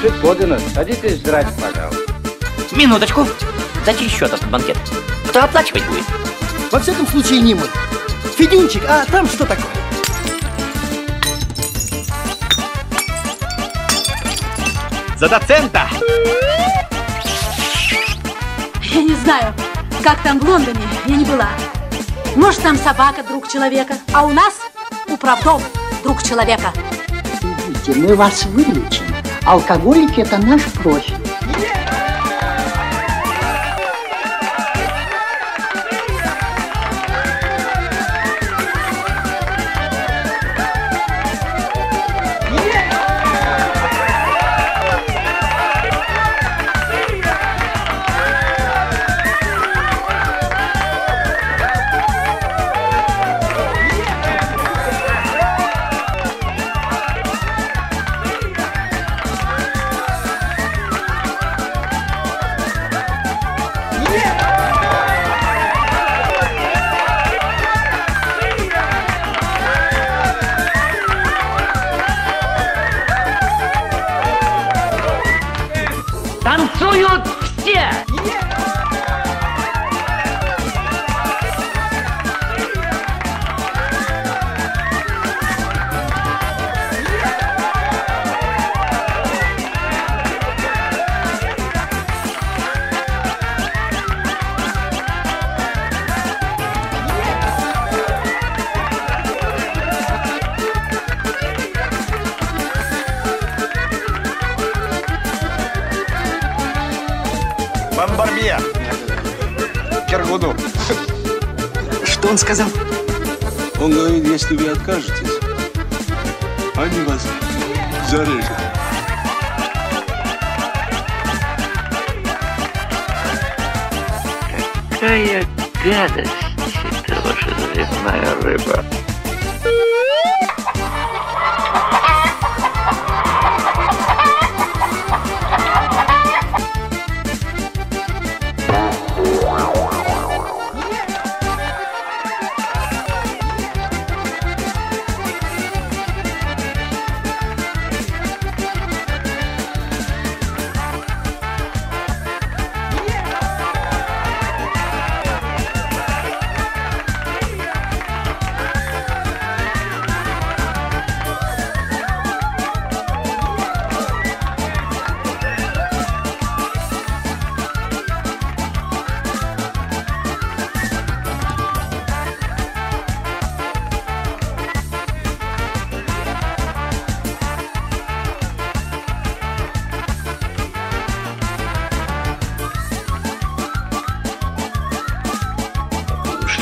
Шит подано. Садитесь жрать, пожалуйста. Минуточку. За чей счет этот банкет? Кто оплачивать будет? Во всяком случае, не мы. Федюнчик, а там что такое? За доцента! Я не знаю, как там в Лондоне, я не была. Может, там собака друг человека, а у нас управдом друг человека. Видите, мы вас вылечим. Алкоголики – это наш профиль. Танцуют все! Бомбарбия! Кергуду! Что он сказал? Он говорит, если вы откажетесь, они вас зарежут. Какая гадость это ваша заливная рыба.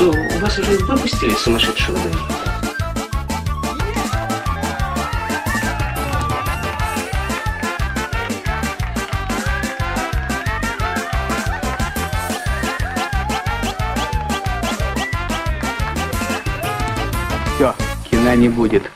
Что, у вас уже выпустили сумасшедшего Дэна? Все, кино не будет.